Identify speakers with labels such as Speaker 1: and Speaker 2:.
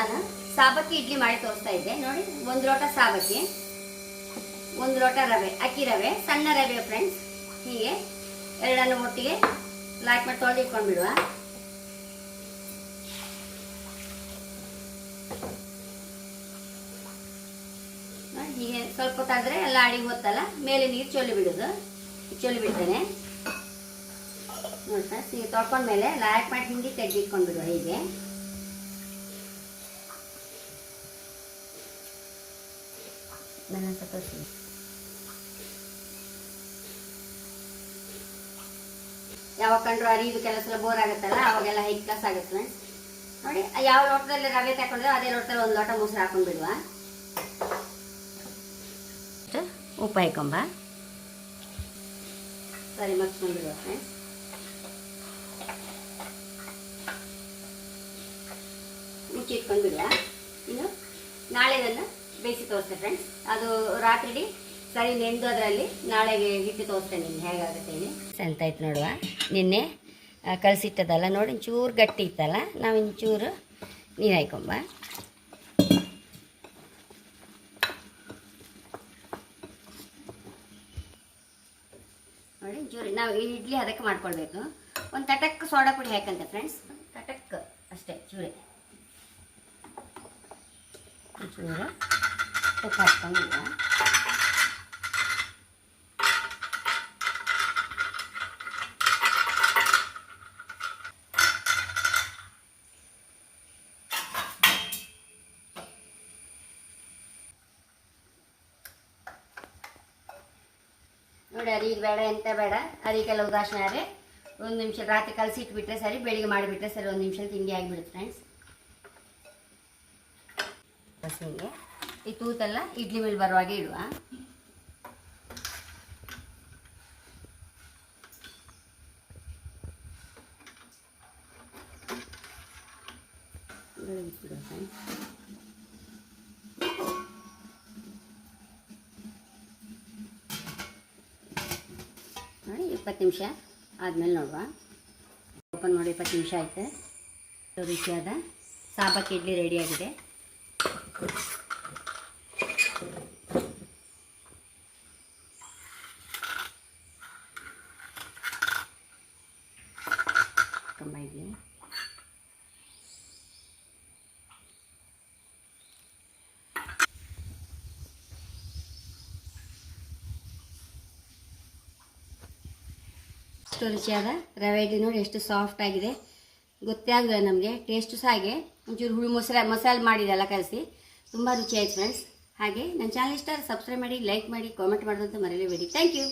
Speaker 1: ನಾನು ಸಾಬಕ್ಕಿ ಇಡ್ಲಿ ಮಾಡಿ ತೋರಿಸ್ತಾ ಇದ್ದೆ. ನೋಡಿ, ಒಂದು ಲೋಟ ಸಾಬಕ್ಕಿ, ಒಂದು ಲೋಟ ರವೆ, ಅಕ್ಕಿ ರವೆ, ಸಣ್ಣ ರವೆ ಫ್ರೆಂಡ್ಸ್ ಹೀಗೆ ಎರಡನ್ನು ಒಟ್ಟಿಗೆ ಲಾಕ್ ಮಾಡಿ ತೊಳೆದು ಇಟ್ಕೊಂಡ್ಬಿಡುವ. ಹೀಗೆ ಸ್ವಲ್ಪ ಹೊತ್ತಾದ್ರೆ ಎಲ್ಲ ಅಡಿಗೆ ಹೊತ್ತಲ್ಲ, ಮೇಲೆ ನೀರು ಚೊಲ್ಲಿ ಬಿಡೋದು. ಚೊಲ್ಲಿ ಬಿಡ್ತೇನೆ. ನೋಡ್ತಾ ಹೀಗೆ ತೊಳ್ಕೊಂಡ್ಮೇಲೆ ಲಾಕ್ ಮಾಡಿ ಹಿಂಡಿ ತೆಗೆದಿಟ್ಕೊಂಡ್ಬಿಡುವ ಹೀಗೆ. ನನ್ನ ಸ್ವಲ್ಪ ಸಿ- ಯಾವಾಗ ಕಂಡ್ರು ಅರಿದು ಕೆಲಸ ಎಲ್ಲ ಬೋರ್ ಆಗುತ್ತಲ್ಲ, ಅವಾಗೆಲ್ಲ ಹೈ ಕ್ಲಾಸ್ ಆಗುತ್ತೆ. ಫ್ರೆಂಡ್ಸ್ ನೋಡಿ, ಯಾವ ಲೋಟದಲ್ಲಿ ರವೆ ತಗೊಂಡ್ರೆ ಅದೇ ಲೋಟದಲ್ಲಿ ಒಂದು ಲೋಟ ಮೊಸರು ಹಾಕೊಂಡು ಬಿಡುವ. ಉಪ್ಪು ಹಾಕೊಂಬ. ಸರಿ ಮಗ್ಸ್ಕೊಂಡ್ಬಿಡುವ ಫ್ರೆಂಡ್ಸ್ ಮುಚ್ಚಿ ಇಟ್ಕೊಂಡು ಬಿಡುವ. ಇನ್ನು ನಾಳೆ ಬೇಯಿಸಿ ತೋರಿಸ್ತೇನೆ ಫ್ರೆಂಡ್ಸ್ ಅದು ರಾತ್ರಿ ಸರಿ ನೆಂದು ಅದರಲ್ಲಿ ನಾಳೆಗೆ ಹಿಟ್ಟು ತೋರಿಸ್ತೇನೆ ನಿಮ್ಗೆ, ಹೇಗಾಗುತ್ತೆ ಅಂತ ಆಯ್ತು ನೋಡುವ. ನಿನ್ನೆ ಕಲಸಿಟ್ಟದಲ್ಲ ನೋಡಿ ಚೂರು ಗಟ್ಟಿ ಇತ್ತಲ್ಲ, ನಾವು ಇಂಚೂರು ನೀರು ಹಾಕೊಂಬ ನೋಡಿ ಚೂರು ನಾವು ಈ ಇಡ್ಲಿ ಅದಕ್ಕೆ ಮಾಡ್ಕೊಳ್ಬೇಕು. ಒಂದು ತಟಕ್ ಸೋಡಾ ಪುಡಿ ಹಾಕಂತೆ ಫ್ರೆಂಡ್ಸ್ ತಟಕ್ ಅಷ್ಟೇ, ಚೂರಿ. ಚೂರು ತುಪ್ಪ ಹಾಕ್ಕೊಂಡಿಲ್ಲ ನೋಡಿ ಅರಿಗೆ ಬೇಡ ಎಂತ ಬೇಡ ಅರಿಗೆಲ್ಲ ಉದಾಸೀನ ಆದರೆ ಒಂದು ನಿಮಿಷ ರಾತ್ರಿ ಕಲಸಿಟ್ಬಿಟ್ರೆ ಸರಿ ಬೆಳಿಗ್ಗೆ ಮಾಡಿಬಿಟ್ರೆ ಸರಿ ಒಂದು ನಿಮಿಷ ತಿಂಡಿ ಆಗಿಬಿಡುತ್ತೆ ಫ್ರೆಂಡ್ಸ್ ಬಸ್ನಿಗೆ ಈ ತೂತೆಲ್ಲ ಇಡ್ಲಿ ಮೇಲೆ ಬರುವಾಗೆ ಇಡುವ. ನೋಡಿ ಇಪ್ಪತ್ತು ನಿಮಿಷ ಆದಮೇಲೆ ನೋಡುವ. ಓಪನ್ ಮಾಡಿ ಇಪ್ಪತ್ತು ನಿಮಿಷ ಆಯಿತು. ರುಚಿಯಾದ ಸಾಬಕ್ಕೆ ಇಡ್ಲಿ ರೆಡಿಯಾಗಿದೆ ತುಂಬ ಇಡ್ಲಿ ಎಷ್ಟು ರುಚಿಯಾದ ರವೆ ಇಡ್ಲಿ ನೋಡಿ ಎಷ್ಟು ಸಾಫ್ಟ್ ಆಗಿದೆ. ಗೊತ್ತೇ ಆಗಲ್ಲ ನಮಗೆ. ಟೇಸ್ಟು ಸಹ ಹಾಗೆ. ಒಂಚೂರು ಹುಳಿ ಮೊಸರ, ಮಸಾಲೆ ಮಾಡಿದೆಲ್ಲ ಕಲಸಿ. ತುಂಬ ರುಚಿ ಆಯ್ತು ಫ್ರೆಂಡ್ಸ್ ಹಾಗೆ ನನ್ನ ಚಾನಲ್ ಇಷ್ಟ ಸಬ್ಸ್ಕ್ರೈಬ್ ಮಾಡಿ ಲೈಕ್ ಮಾಡಿ ಕಾಮೆಂಟ್ ಮಾಡೋದಂತ ಮರೆಯಲೇಬೇಡಿ ಥ್ಯಾಂಕ್ ಯು